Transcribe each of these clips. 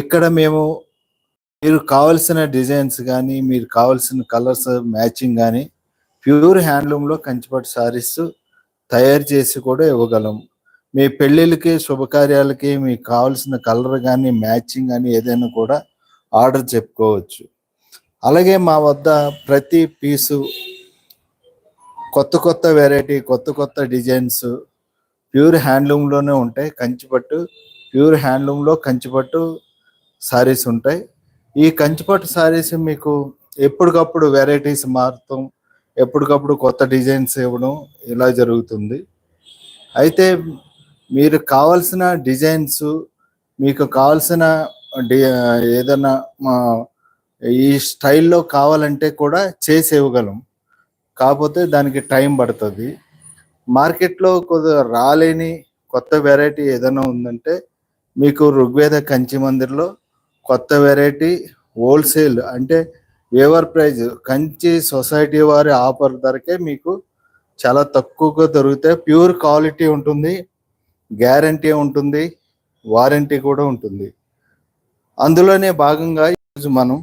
ఇక్కడ మేము మీరు కావలసిన డిజైన్స్ కానీ మీరు కావలసిన కలర్స్ మ్యాచింగ్ కానీ ప్యూర్ హ్యాండ్లూమ్లో కంచిపట్టు సారీస్ తయారు చేసి కూడా ఇవ్వగలం. మీ పెళ్ళిళ్ళకి శుభకార్యాలకి మీకు కావలసిన కలర్ కానీ మ్యాచింగ్ కానీ ఏదైనా కూడా ఆర్డర్ చెప్పుకోవచ్చు. అలాగే మా వద్ద ప్రతి పీసు కొత్త కొత్త వెరైటీ కొత్త కొత్త డిజైన్స్ ప్యూర్ హ్యాండ్లూమ్లోనే ఉంటాయి. కంచిపట్టు ప్యూర్ హ్యాండ్లూమ్లో కంచిపట్టు శారీస్ ఉంటాయి. ఈ కంచిపట్టు శారీస్ మీకు ఎప్పటికప్పుడు వెరైటీస్ మారుతాం. ఎప్పటికప్పుడు కొత్త డిజైన్స్ ఇవ్వడం ఇలా జరుగుతుంది. అయితే మీరు కావాల్సిన డిజైన్స్ మీకు కావాల్సిన డి ఏదైనా మా ఈ స్టైల్లో కావాలంటే కూడా చేసి ఇవ్వగలం. కాకపోతే దానికి టైం పడుతుంది. మార్కెట్లో కొద్దిగా రాలేని కొత్త వెరైటీ ఏదైనా ఉందంటే మీకు ఋగ్వేద కంచి మందిర్లో కొత్త వెరైటీ హోల్సేల్ అంటే వేవర్ ప్రైజ్ కంచి సొసైటీ వారి ఆఫర్ ధరకే మీకు చాలా తక్కువగా దొరుకుతాయి ప్యూర్ క్వాలిటీ ఉంటుంది గ్యారంటీ ఉంటుంది వారంటీ కూడా ఉంటుంది. అందులోనే భాగంగా ఈరోజు మనం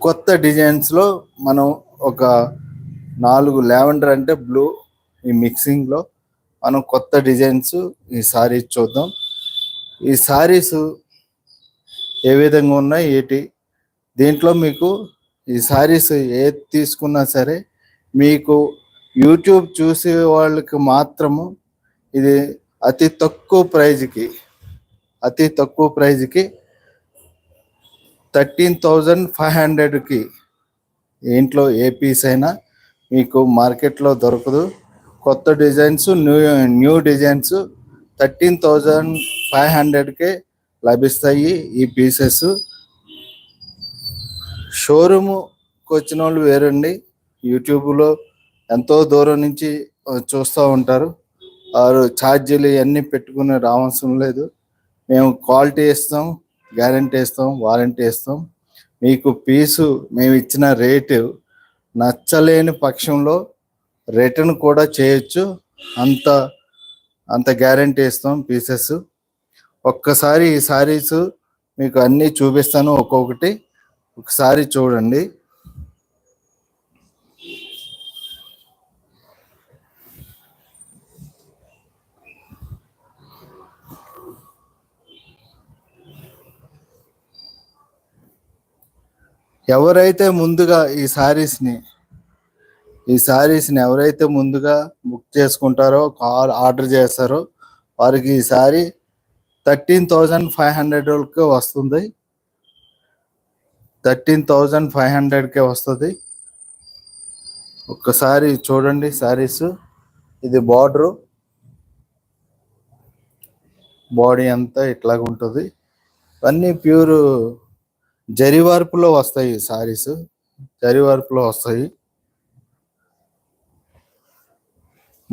కొత్త డిజైన్స్లో మనం ఒక నాలుగు లావెండర్ అంటే బ్లూ ఈ మిక్సింగ్లో మనం కొత్త డిజైన్స్ ఈ సారీస్ చూద్దాం. ఈ సారీస్ ఏ విధంగా ఉన్నాయి ఏటి? దీంట్లో మీకు ఈ సారీస్ ఏది తీసుకున్నా సరే మీకు యూట్యూబ్ చూసే వాళ్ళకి మాత్రము ఇది అతి తక్కువ ప్రైజ్కి అతి తక్కువ ప్రైజ్కి థర్టీన్ థౌజండ్ ఫైవ్ హండ్రెడ్కి ఇంట్లో ఏ పీస్ అయినా మీకు మార్కెట్లో దొరకదు. కొత్త designs new new designs thirteen thousand five హండ్రెడ్కే లభిస్తాయి ఈ పీసెస్ షోరూమ్కి వచ్చిన వాళ్ళు వేరండి. యూట్యూబ్లో ఎంతో దూరం నుంచి చూస్తూ ఉంటారు. వారు ఛార్జీలు ఇవన్నీ పెట్టుకుని రావాల్సిన లేదు. మేము క్వాలిటీ ఇస్తాం గ్యారంటీ ఇస్తాం వారంటీ ఇస్తాం. మీకు పీసు మేము ఇచ్చిన రేటు నచ్చలేని పక్షంలో రిటర్న్ కూడా చేయొచ్చు. అంత అంత గ్యారంటీ ఇస్తాం పీసెస్ ఒక్కసారి ఈ సారీస్ మీకు అన్నీ చూపిస్తాను ఒక్కొక్కటి. ఒకసారి చూడండి. ఎవరైతే ముందుగా ఈ సారీస్ని ఈ సారీస్ని ఎవరైతే ముందుగా బుక్ చేసుకుంటారో కాల్ ఆర్డర్ చేస్తారో వారికి ఈ సారీ థర్టీన్ థౌజండ్ ఫైవ్ హండ్రెడ్కి వస్తుంది. థర్టీన్ థౌజండ్ ఫైవ్ హండ్రెడ్కే వస్తుంది. ఒక్కసారి చూడండి శారీస్. ఇది బార్డరు. బాడీ అంతా ఇట్లాగ ఉంటుంది. అన్నీ ప్యూర్ జరివార్పులో వస్తాయి సారీస్ జరివార్పులో వస్తాయి.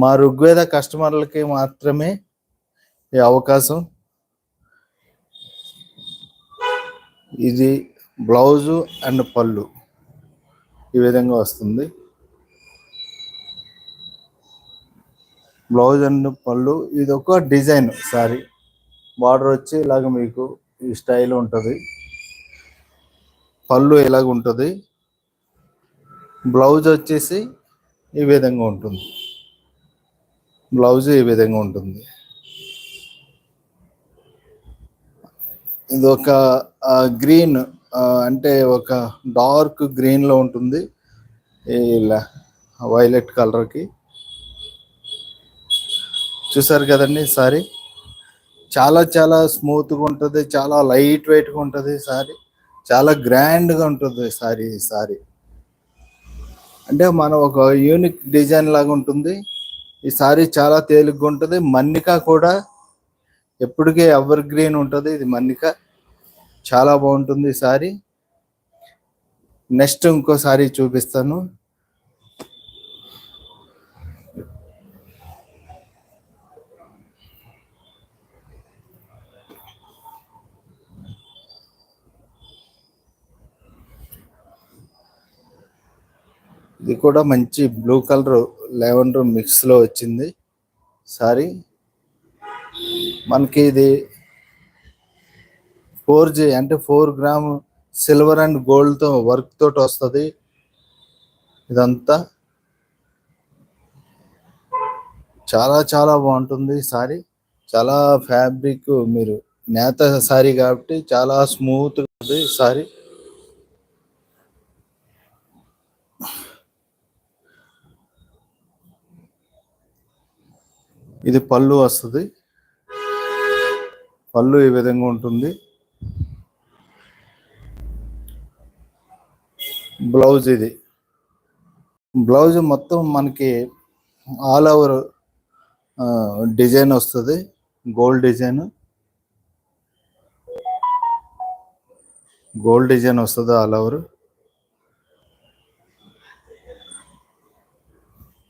మా ఋగ్వేద కస్టమర్లకి మాత్రమే ఈ అవకాశం. ఇది బ్లౌజు అండ్ పళ్ళు. ఈ విధంగా వస్తుంది. బ్లౌజ్ అండ్ పళ్ళు ఇది ఒక డిజైన్ సారీ. బార్డర్ వచ్చి ఇలాగ మీకు ఈ స్టైల్ ఉంటుంది. పళ్ళు ఇలాగ ఉంటుంది. బ్లౌజ్ వచ్చేసి ఈ విధంగా ఉంటుంది. బ్లౌజ్ ఈ విధంగా ఉంటుంది. ఇది ఒక గ్రీన్ అంటే ఒక డార్క్ గ్రీన్లో ఉంటుంది ఇలా వైలెట్ కలర్కి చూసారు కదండి సారీ? చాలా చాలా స్మూత్గా ఉంటుంది. చాలా లైట్ వెయిట్గా ఉంటుంది సారీ. చాలా గ్రాండ్గా ఉంటుంది సారీ సారీ. అంటే మనం ఒక యూనిక్ డిజైన్ లాగా ఉంటుంది. ఈ సారీ చాలా తేలిగ్గా ఉంటుంది. మన్నిక కూడా ఎప్పటికీ ఎవర్ గ్రీన్ ఉంటుంది. ఇది మన్నిక. చాలా బాగుంటుంది సారీ. నెక్స్ట్ ఇంకో సారీ చూపిస్తాను. ఇది కూడా మంచి బ్లూ కలర్ లెవెండర్ మిక్స్లో వచ్చింది. సారీ. మనకి ఇది ఫోర్ జీ అంటే ఫోర్ గ్రామ్ సిల్వర్ అండ్ గోల్డ్తో వర్క్ తోటి వస్తుంది. ఇదంతా చాలా చాలా బాగుంటుంది సారీ. చాలా ఫ్యాబ్రిక్ మీరు నేత సారీ కాబట్టి చాలా స్మూత్ ఉంది సారీ. ఇది పళ్ళు వస్తుంది. పళ్ళు ఈ విధంగా ఉంటుంది. బ్లౌజ్ ఇది. బ్లౌజ్ మొత్తం మనకి ఆల్ ఓవర్ డిజైన్ వస్తుంది. Gold design. గోల్డ్ డిజైన్ వస్తుంది ఆల్ ఓవర్.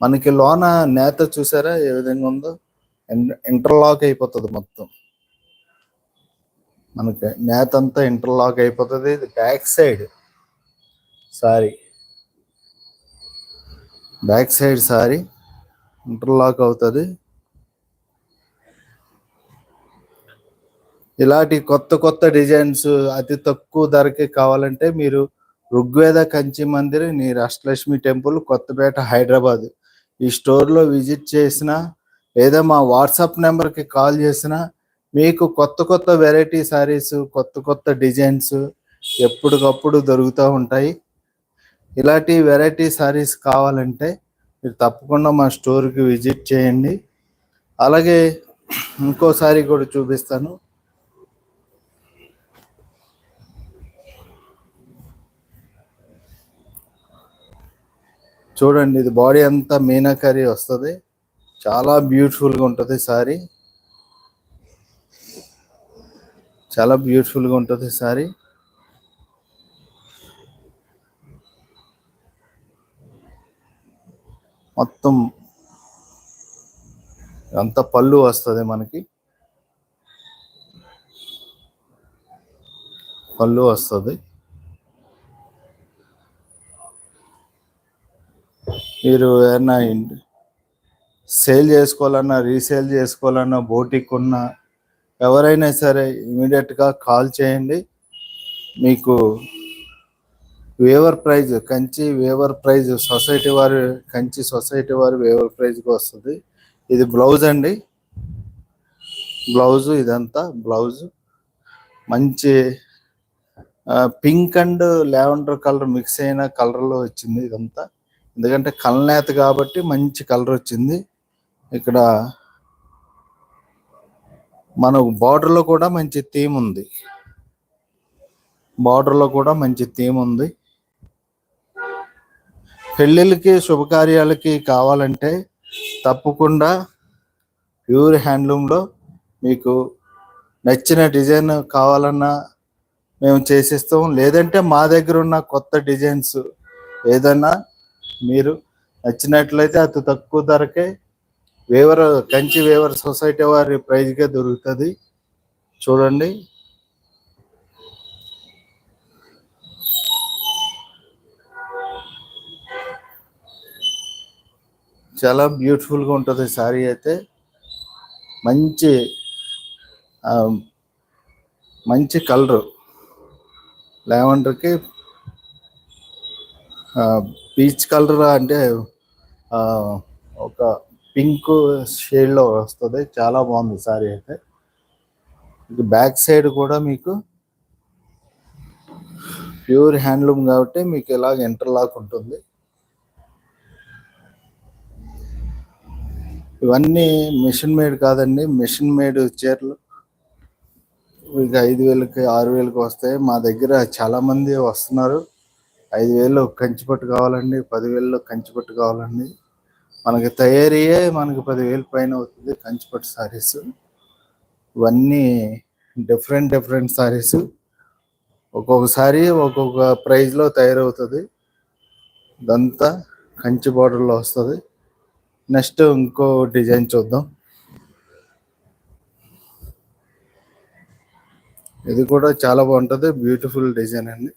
మనకి లోన నేత చూసారా? ఏ విధంగా ఉందో? ఇంటర్లాక్ అయిపోతుంది మొత్తం. మనకి నేత అంతా ఇంటర్లాక్ అయిపోతుంది. ఇది back side saree back side saree interlock అవుతుంది. ఇలాంటి కొత్త కొత్త డిజైన్స్ అతి తక్కువ ధరకి కావాలంటే మీరు ఋగ్వేద కంచి మందిర్ నీరు అష్టలక్ష్మి టెంపుల్ కొత్తపేట హైదరాబాద్. ఈ స్టోర్లో విజిట్ చేసిన లేదా మా వాట్సాప్ నెంబర్కి కాల్ చేసినా మీకు కొత్త కొత్త వెరైటీ సారీస్ కొత్త కొత్త డిజైన్స్ ఎప్పటికప్పుడు దొరుకుతూ ఉంటాయి. ఇలాంటి వెరైటీ సారీస్ కావాలంటే మీరు తప్పకుండా మా స్టోర్కి విజిట్ చేయండి. అలాగే ఇంకోసారి కూడా చూపిస్తాను. చూడండి ఇది బాడీ అంతా మీనాకరీ వస్తుంది. చాలా బ్యూటిఫుల్గా ఉంటుంది సారీ. చాలా బ్యూటిఫుల్గా ఉంటుంది సారీ మొత్తం అంత పళ్ళు వస్తుంది మనకి. పళ్ళు వస్తుంది. మీరు ఏమైనా సేల్ చేసుకోవాలన్నా రీసేల్ చేసుకోవాలన్నా బోటిక్ ఉన్నా ఎవరైనా సరే ఇమీడియట్గా కాల్ చేయండి. మీకు weaver price Kanchi weaver price society వారి కంచి సొసైటీ వారి వేవర్ ప్రైజ్కి వస్తుంది. ఇది బ్లౌజ్ అండి. బ్లౌజు ఇదంతా బ్లౌజ్ మంచి pink and lavender colour mix అయిన కలర్లో వచ్చింది ఇదంతా. ఎందుకంటే కల్నేత కాబట్టి మంచి కలర్ వచ్చింది. ఇక్కడ మన బార్డర్లో కూడా మంచి థీమ్ ఉంది. బార్డర్లో కూడా మంచి థీమ్ ఉంది. పెళ్ళిళ్ళకి శుభకార్యాలకి కావాలంటే తప్పకుండా ప్యూర్ హ్యాండ్లూమ్లో మీకు నచ్చిన డిజైన్ కావాలన్నా మేము చేసిస్తాం. లేదంటే మా దగ్గర ఉన్న కొత్త డిజైన్స్ ఏదన్నా మీరు నచ్చినట్లయితే అతి తక్కువ ధరకే వేవర్ కంచి వేవర్ సొసైటీ వారి ప్రైజ్గా దొరుకుతుంది. చూడండి. చాలా బ్యూటిఫుల్గా ఉంటుంది శారీ అయితే. మంచి మంచి కలరు. లెవెండర్కి పీచ్ కలర్ అంటే ఒక పింక్ షేడ్లో వస్తుంది. చాలా బాగుంది సారీ అయితే. బ్యాక్ సైడ్ కూడా మీకు ప్యూర్ హ్యాండ్లూమ్ కాబట్టి మీకు ఇలాగ ఇంటర్లాక్ ఉంటుంది. ఇవన్నీ మిషన్ మేడ్ కాదండి. మిషన్ మేడ్ చీరలు ఇక ఐదు వేలకి ఆరు వేలకి వస్తాయి. మా దగ్గర చాలా మంది వస్తున్నారు. ఐదు వేలు కంచిపట్టు కావాలండి పదివేల్లో కంచిపట్టు కావాలండి. మనకి తయారీయే మనకి పదివేలు పైన అవుతుంది కంచిపట్టు సారీస్ ఇవన్నీ డిఫరెంట్ డిఫరెంట్ సారీస్ ఒక్కొక్కసారి ఒక్కొక్క ప్రైజ్లో తయారవుతుంది. ఇదంతా కంచి బార్డర్లో వస్తుంది. నెక్స్ట్ ఇంకో డిజైన్ చూద్దాం. ఇది కూడా చాలా బాగుంటుంది బ్యూటిఫుల్ డిజైన్ అండి.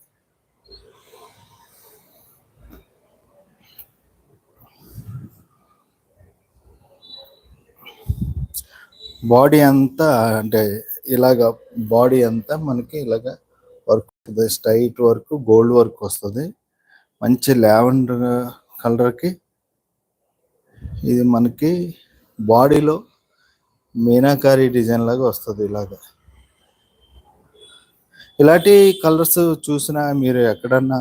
బాడీ అంతా అంటే ఇలాగ బాడీ అంతా మనకి ఇలాగ work straight work gold work వస్తుంది. మంచి లావెండర్ కలర్కి ఇది మనకి బాడీలో మీనాకారి డిజైన్ లాగా వస్తుంది ఇలాగ. ఇలాంటి కలర్స్ చూసినా మీరు ఎక్కడన్నా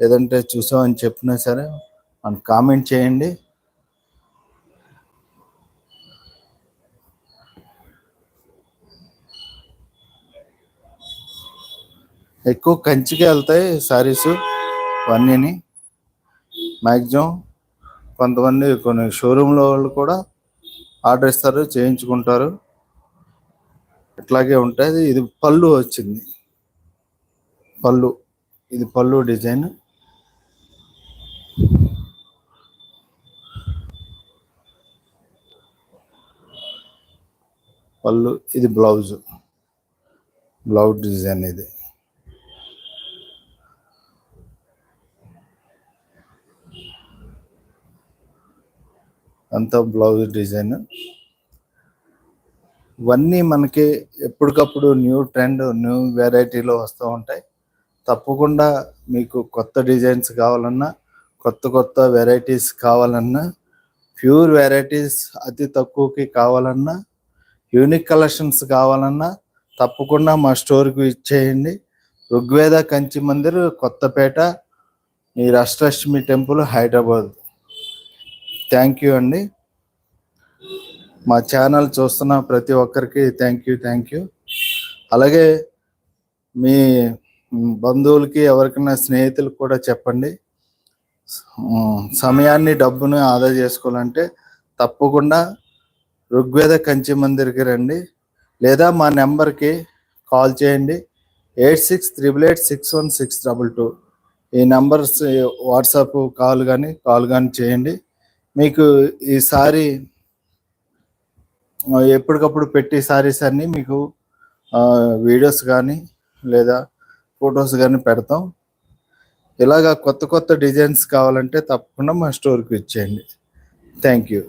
లేదంటే చూసామని చెప్పినా సరే మనకు కామెంట్ చేయండి. ఎక్కువ కంచికి వెళ్తాయి శారీస్ ఇవన్నీని మ్యాక్సిమం కొంతమంది కొన్ని షోరూంలో వాళ్ళు కూడా ఆర్డర్ ఇస్తారు చేయించుకుంటారు. ఇట్లాగే ఉంటుంది. ఇది పళ్ళు వచ్చింది. పళ్ళు. ఇది పళ్ళు డిజైన్. పళ్ళు. ఇది బ్లౌజ్. బ్లౌజ్ డిజైన్ ఇది. అంతా బ్లౌజ్ డిజైన్ ఇవన్నీ మనకి ఎప్పటికప్పుడు న్యూ ట్రెండ్ న్యూ వెరైటీలో వస్తూ ఉంటాయి. తప్పకుండా మీకు కొత్త డిజైన్స్ కావాలన్నా కొత్త కొత్త వెరైటీస్ కావాలన్నా ప్యూర్ వెరైటీస్ అతి తక్కువకి కావాలన్నా యూనిక్ కలెక్షన్స్ కావాలన్నా తప్పకుండా మా స్టోర్కి ఇచ్చేయండి. ఋగ్వేద కంచి మందిర్ కొత్తపేట ఈ Ashtalakshmi temple Hyderabad. Thank you అండి. మా ఛానల్ చూస్తున్న ప్రతి ఒక్కరికి థ్యాంక్ యూ థ్యాంక్ యూ. అలాగే మీ బంధువులకి ఎవరికైనా స్నేహితులకు కూడా చెప్పండి. సమయాన్ని డబ్బును ఆదా చేసుకోవాలంటే తప్పకుండా ఋగ్వేద కంచి మందిర్కి రండి. లేదా మా నెంబర్కి కాల్ చేయండి. Eight six triple eight six one six double two. ఈ నెంబర్స్ వాట్సాప్ కాల్ కానీ కాల్ కానీ చేయండి. మీకు ఈసారి ఎప్పటికప్పుడు పెట్టి సారీస్ అన్ని మీకు వీడియోస్ కానీ లేదా ఫొటోస్ కానీ పెడతాం. ఇలాగా కొత్త కొత్త డిజైన్స్ కావాలంటే తప్పకుండా మా స్టోర్కి ఇచ్చేయండి థ్యాంక్ యూ